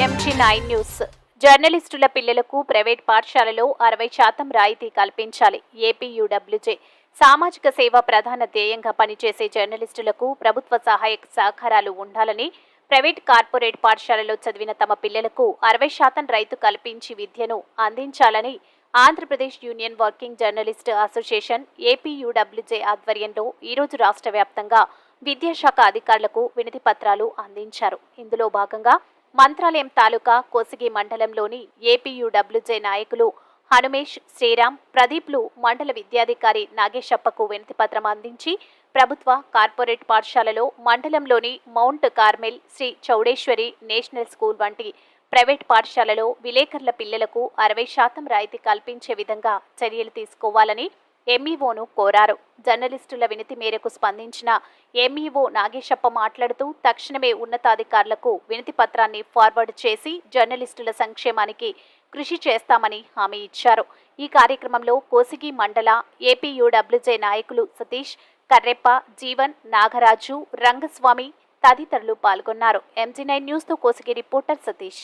Nine news జర్నలిస్టుల పిల్లలకు private పాఠశాలలో అరవై శాతం రాయితీ కల్పించాలి. ఏపీయూడబ్ల్యూజే సామాజిక సేవ ప్రధాన ధ్యేయంగా పనిచేసే జర్నలిస్టులకు ప్రభుత్వ సహాయక సహకారాలు ఉండాలని ప్రైవేట్ కార్పొరేట్ పాఠశాలలో చదివిన తమ పిల్లలకు అరవై శాతం రైతు కల్పించి విద్యను అందించాలని Andhra Pradesh union working journalist association APUWJ ఆధ్వర్యంలో ఈరోజు రాష్ట్ర వ్యాప్తంగా విద్యాశాఖ అధికారులకు వినతి పత్రాలు అందించారు. ఇందులో భాగంగా మంత్రాలయం తాలూకా కోసిగి మండలంలోని ఏపీయూడబ్ల్యూజే నాయకులు హనుమేష్ శ్రీరామ్ ప్రదీప్లు మండల విద్యాధికారి నాగేశప్పకు వినతిపత్రం అందించి ప్రభుత్వ కార్పొరేట్ పాఠశాలలో మండలంలోని Mount Carmel Shri Chowdeshwari national school వంటి ప్రైవేట్ పాఠశాలలో విలేకరుల పిల్లలకు అరవై శాతం రాయితీ కల్పించే విధంగా చర్యలు తీసుకోవాలని ఎంఈఓను కోరారు. జర్నలిస్టుల వినతి మేరకు స్పందించిన ఎంఈఓ నాగేశప్ప మాట్లాడుతూ తక్షణమే ఉన్నతాధికారులకు వినతి పత్రాన్ని ఫార్వర్డ్ చేసి జర్నలిస్టుల సంక్షేమానికి కృషి చేస్తామని హామీ ఇచ్చారు. ఈ కార్యక్రమంలో కోసిగి మండల ఏపీయూడబ్ల్యూజే నాయకులు సతీష్ కర్రెప్ప జీవన్ నాగరాజు రంగస్వామి తదితరులు పాల్గొన్నారు. ఎంజీ నైన్ న్యూస్తో కోసిగి రిపోర్టర్ సతీష్.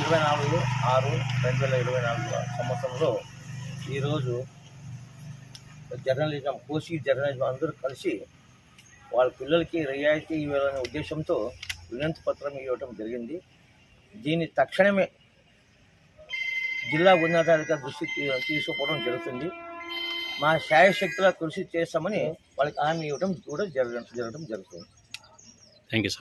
ఇరవై నాలుగు ఆరు రెండు వేల ఇరవై నాలుగు సంవత్సరంలో ఈరోజు జర్నలిజం కోసి జర్నలిజం అందరూ కలిసి వాళ్ళ పిల్లలకి రియాయితీ ఇవ్వాలనే ఉద్దేశంతో వినతి పత్రం ఇవ్వటం జరిగింది. దీన్ని తక్షణమే జిల్లా ఉన్నతాధికారి దృష్టి తీసుకోవడం జరుగుతుంది. మా శాయశక్తుల కృషి చేస్తామని వాళ్ళకి హామీ ఇవ్వడం కూడా జరగడం జరగడం జరుగుతుంది. Thank you sir.